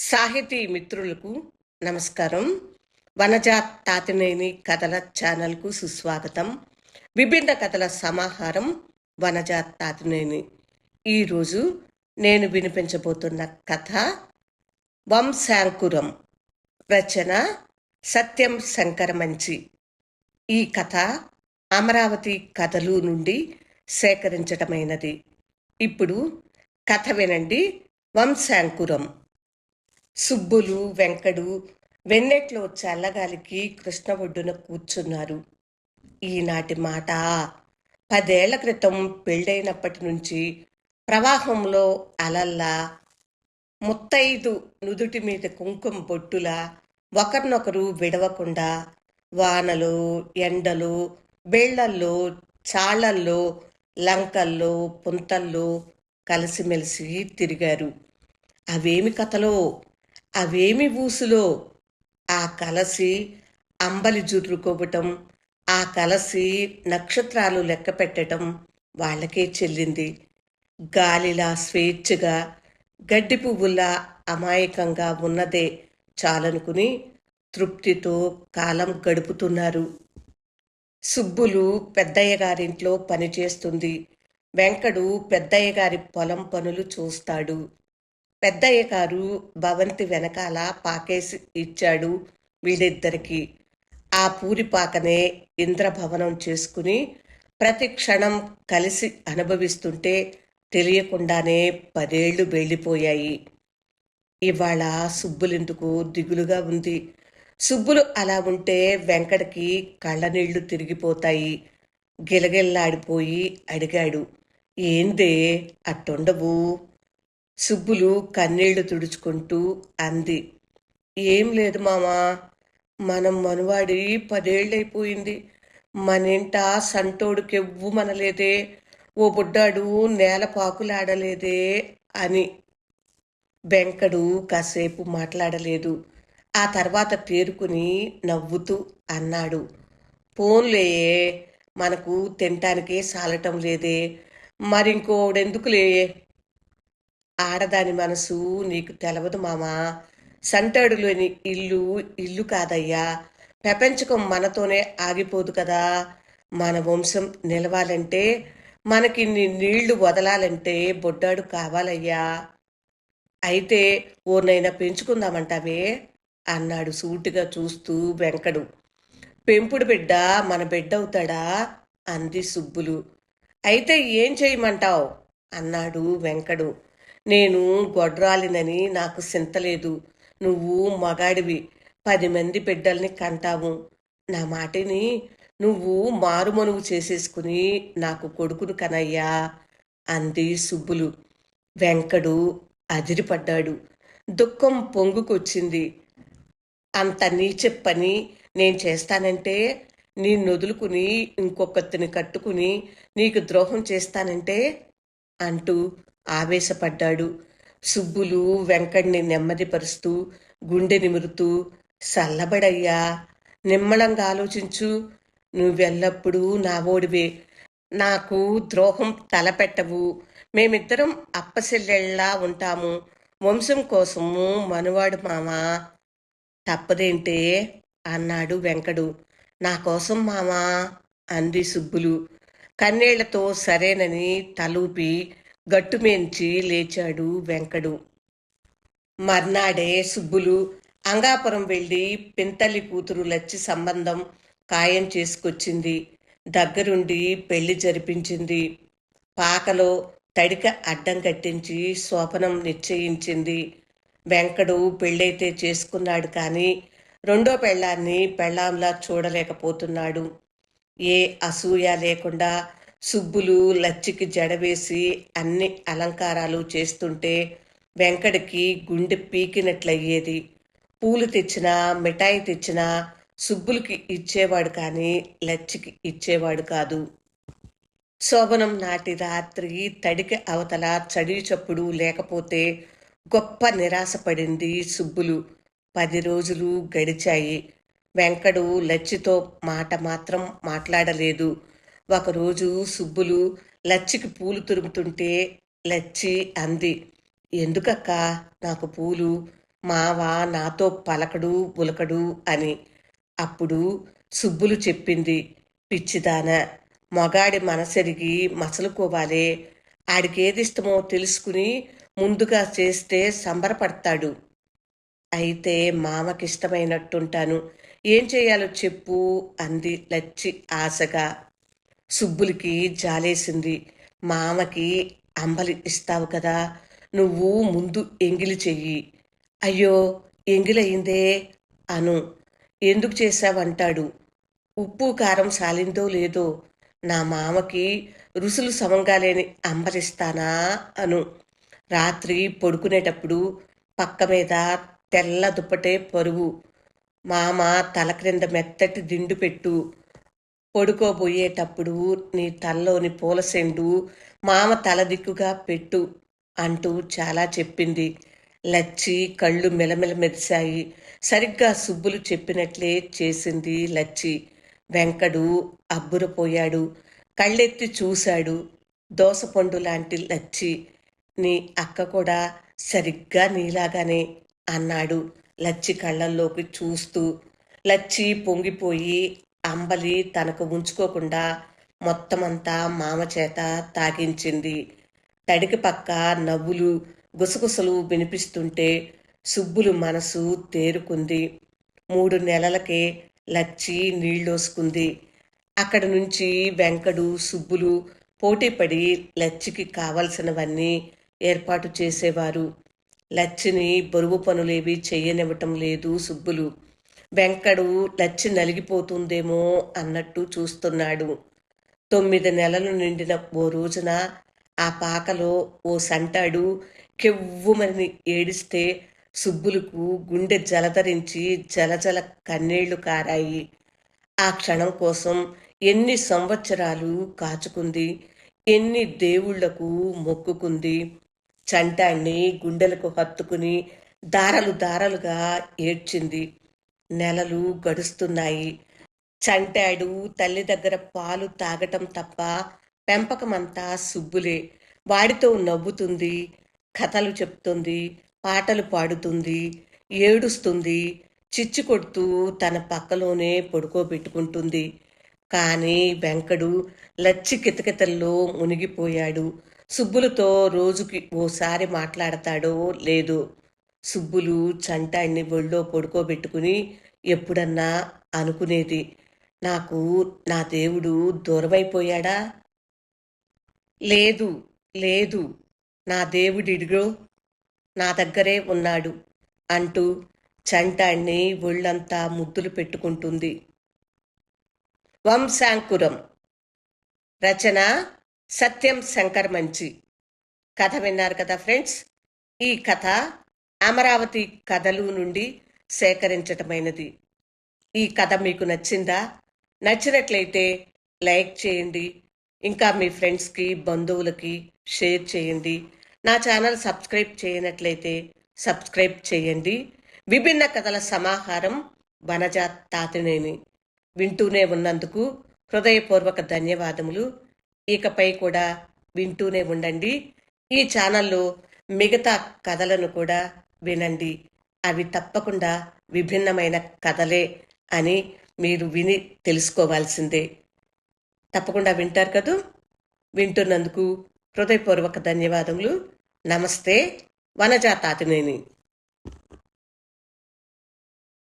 సాహితీ మిత్రులకు నమస్కారం. వనజా తాతినేని కథల ఛానల్కు సుస్వాగతం. విభిన్న కథల సమాహారం వనజా తాతినేని. ఈరోజు నేను వినిపించబోతున్న కథ వంశాంకురం రచన సత్యం శంకరమంచి ఈ కథ అమరావతి కథలు నుండి సేకరించటమైనది. ఇప్పుడు కథ వినండి. వంశాంకురం సుబ్బులు వెంకడు వెన్నెట్లో చల్లగాలికి కృష్ణ ఒడ్డున కూర్చున్నారు. ఈనాటి మాట పదేళ్ళ క్రితం పెళ్ళైనప్పటి నుంచి ప్రవాహంలో అలల్లా ముత్తైదు నుదుటి మీద కుంకుమ బొట్టులా ఒకరినొకరు విడవకుండా వానలు ఎండలు బేళ్ళల్లో చాళ్ళల్లో లంకల్లో పుంతల్లో కలిసిమెలిసి తిరిగారు. అవేమి కథలో? అవేమి ఊసులో? ఆ కలసి అంబలి జుర్రుకోవటం ఆ కలసి నక్షత్రాలు లెక్క పెట్టడం వాళ్ళకే చెల్లింది. గాలిలా స్వేచ్ఛగా గడ్డి పువ్వులా అమాయకంగా ఉన్నదే చాలనుకుని తృప్తితో కాలం గడుపుతున్నారు. సుబ్బులు పెద్దయ్య గారింట్లో పనిచేస్తుంది. వెంకడు పెద్దయ్య గారి పొలం పనులు చూస్తాడు. పెద్దయ్య గారు భవంతి వెనకాల పాకేసి ఇచ్చాడు వీళ్ళిద్దరికి. ఆ పూరిపాకనే ఇంద్రభవనం చేసుకుని ప్రతి క్షణం కలిసి అనుభవిస్తుంటే తెలియకుండానే పదేళ్ళు వెళ్ళిపోయాయి ఇవాళ సుబ్బులెందుకు దిగులుగా ఉంది. సుబ్బులు అలా ఉంటే వెంకటకి కళ్ళనీళ్ళు తిరిగిపోతాయి. గిలగిల్లాడిపోయి అడిగాడు ఏందే అట్టుండవు? సుబ్బులు కన్నీళ్ళు తుడుచుకుంటూ అంది. ఏం లేదు మామా మనం మనువాడి పదేళ్ళైపోయింది మన ఇంట సంటోడుకెవ్వు మనలేదే ఓ బుడ్డాడు నేల పాకులాడలేదే అని. వెంకడు కాసేపు మాట్లాడలేదు. ఆ తర్వాత తేరుకుని నవ్వుతూ అన్నాడు. పోన్లేయే మనకు తినటానికే సాలటం లేదే. మరింకోడెందుకులే? ఆడదాని మనసు నీకు తెలవదు మామా. సంటాడులోని ఇల్లు ఇల్లు కాదయ్యా. ప్రపంచకం మనతోనే ఆగిపోదు కదా. మన వంశం నిలవాలంటే మనకి నీళ్ళు వదలాలంటే బొడ్డాడు కావాలయ్యా. అయితే ఓర్నైనా పెంచుకుందామంటావే? అన్నాడు సూటిగా చూస్తూ వెంకడు. పెంపుడు బిడ్డ మన బిడ్డ అవుతాడా అంది సుబ్బులు. అయితే ఏం చేయమంటావు? అన్నాడు వెంకడు. నేను గొడ్రాలినని నాకు సింతలేదు నువ్వు మగాడివి. పది మంది బిడ్డల్ని కంటావు. నా మాటిని నువ్వు మారుమనువు చేసేసుకుని నాకు కొడుకును కనయ్యా అంది సుబ్బులు. వెంకడు అదిరిపడ్డాడు. దుఃఖం పొంగుకొచ్చింది. అంత నీచ పని నేను చేస్తానంటే నీ నొదులుకుని ఇంకొకతిని కట్టుకుని నీకు ద్రోహం చేస్తానంటే అంటూ ఆవేశపడ్డాడు. సుబ్బులు వెంకడిని నెమ్మదిపరుస్తూ గుండె నిమురుతూ సల్లబడయ్యా నిమ్మళంగా ఆలోచించు. నువ్వెల్లప్పుడూ నా ఓడివే. నాకు ద్రోహం తలపెట్టవు. మేమిద్దరం అప్పసెల్లెళ్ళా ఉంటాము. వంశం కోసము మనువాడు మామ. తప్పదేంటే అన్నాడు వెంకడు. నా కోసం మామా అంది సుబ్బులు. కన్నీళ్ళతో సరేనని తలూపి గట్టుమేంచి లేచాడు వెంకడు. మర్నాడే సుబ్బులు అంగాపురం వెళ్ళి పింతల్లి కూతురు లచ్చి సంబంధం ఖాయం చేసుకొచ్చింది. దగ్గరుండి పెళ్ళి జరిపించింది. పాకలో తడిక అడ్డం కట్టించి శోభనం నిశ్చయించింది. వెంకడు పెళ్ళైతే చేసుకున్నాడు కానీ రెండో పెళ్ళాన్ని పెళ్ళాంలా చూడలేకపోతున్నాడు. ఏ అసూయ లేకుండా సుబ్బులు లచ్చికి జడవేసి అన్ని అలంకారాలు చేస్తుంటే వెంకడికి గుండె పీకినట్లయ్యేది. పూలు తెచ్చినా మిఠాయి తెచ్చినా సుబ్బులకి ఇచ్చేవాడు కానీ లచ్చికి ఇచ్చేవాడు కాదు. శోభనం నాటి రాత్రి తడికి అవతల చడి చప్పుడు లేకపోతే గొప్ప నిరాశపడింది సుబ్బులు. పది రోజులు గడిచాయి. వెంకడు లచ్చితో మాట మాత్రం మాట్లాడలేదు. ఒకరోజు సుబ్బులు లచ్చికి పూలు తురుముతుంటే లచ్చి అంది ఎందుకక్క? నాకు పూలు మావ నాతో పలకడు బులకడు అని. అప్పుడు సుబ్బులు చెప్పింది పిచ్చిదాన మగాడి మనసెరిగి మసలుకోవాలే. ఆడికేదిష్టమో తెలుసుకుని ముందుగా చేస్తే సంబరపడతాడు. అయితే మామకిష్టమైనట్టుంటాను. ఏం చేయాలో చెప్పు అంది లచ్చి ఆశగా. సుబ్బులకి జాలేసింది. మామకి అంబలి ఇస్తావు కదా నువ్వు ముందు ఎంగిలి చెయ్యి. అయ్యో ఎంగిలయిందే అను. ఎందుకు చేశావంటాడు. ఉప్పు కారం సాలిందో లేదో నా మామకి రుసులు సమంగా లేని అంబలిస్తానా అను. రాత్రి పడుకునేటప్పుడు పక్క మీద తెల్ల దుప్పటే పరువు మామ తల క్రింద మెత్తటి దిండు పెట్టు. పడుకోబోయేటప్పుడు నీ తలలోని పూలసెండు మామ తల దిక్కుగా పెట్టు అంటూ చాలా చెప్పింది. లచ్చి కళ్ళు మెలమెల మెరిశాయి సరిగ్గా సుబ్బులు చెప్పినట్లే చేసింది లచ్చి. వెంకడు అబ్బురపోయాడు. కళ్ళెత్తి చూశాడు. దోసపండు లాంటి లచ్చి. నీ అక్క కూడా సరిగ్గా నీలాగానే అన్నాడు లచ్చి కళ్ళల్లోకి చూస్తూ. లచ్చి పొంగిపోయి అంబలి తనకు ఉంచుకోకుండా మొత్తమంతా మామ చేత తాగించింది. తడికి పక్క నవ్వులు గుసగుసలు వినిపిస్తుంటే సుబ్బులు మనసు తేరుకుంది. మూడు నెలలకే లచ్చి నీళ్ళోసుకుంది. అక్కడి నుంచి వెంకడు సుబ్బులు పోటీపడి లచ్చికి కావలసినవన్నీ ఏర్పాటు చేసేవారు. లచ్చిని బరువు పనులేవి చేయనివ్వటం లేదు సుబ్బులు. వెంకడు లచ్చి నలిగిపోతుందేమో అన్నట్టు చూస్తున్నాడు. తొమ్మిది నెలలు నిండిన ఓ రోజున ఆ పాకలో ఓ సంటాడు కెవ్వుమని ఏడిస్తే సుబ్బులకు గుండె జలధరించి జలజల కన్నీళ్ళు కారాయి. ఆ క్షణం కోసం ఎన్ని సంవత్సరాలు కాచుకుంది ఎన్ని దేవుళ్ళకు మొక్కుకుంది. చంటాన్ని గుండెలకు హత్తుకుని దారలు దారలుగా ఏడ్చింది. నెలలు గడుస్తున్నాయి. చంటాడు తల్లి దగ్గర పాలు తాగటం తప్ప పెంపకమంతా సుబ్బులే. వాడితో నవ్వుతుంది కథలు చెప్తుంది పాటలు పాడుతుంది ఏడుస్తుంది చిచ్చు కొడుతూ తన పక్కలోనే పడుకోబెట్టుకుంటుంది. కానీ వెంకడు లచ్చి కితకితల్లో మునిగిపోయాడు. సుబ్బులతో రోజుకి ఓసారి మాట్లాడతాడో లేదో సుబ్బులు చంటాన్ని ఒళ్ళో పడుకోబెట్టుకుని ఎప్పుడన్నా అనుకునేది. నాకు నా దేవుడు దూరమైపోయాడా? లేదు లేదు నా దేవుడిడిగో నా దగ్గరే ఉన్నాడు అంటూ చంటాన్ని ఒళ్ళంతా ముద్దులు పెట్టుకుంటుంది. వంశాంకురం. రచన సత్యం శంకర్ మంచి. కథ విన్నారు కదా ఫ్రెండ్స్? ఈ కథ అమరావతి కథలు నుండి సేకరించటమైనది. ఈ కథ మీకు నచ్చిందా? నచ్చినట్లయితే లైక్ చేయండి. ఇంకా మీ ఫ్రెండ్స్కి బంధువులకి షేర్ చేయండి. నా ఛానల్ సబ్స్క్రైబ్ చేయనట్లయితే సబ్స్క్రైబ్ చేయండి. విభిన్న కథల సమాహారం వనజ తాతినేని వింటూనే ఉన్నందుకు హృదయపూర్వక ధన్యవాదములు. ఇకపై కూడా వింటూనే ఉండండి. ఈ ఛానల్లో మిగతా కథలను కూడా వినండి. అవి తప్పకుండా విభిన్నమైన కథలే అని మీరు విని తెలుసుకోవాల్సిందే. తప్పకుండా వింటారు కదూ? వింటున్నందుకు హృదయపూర్వక ధన్యవాదములు. నమస్తే. వనజాతాతినేని.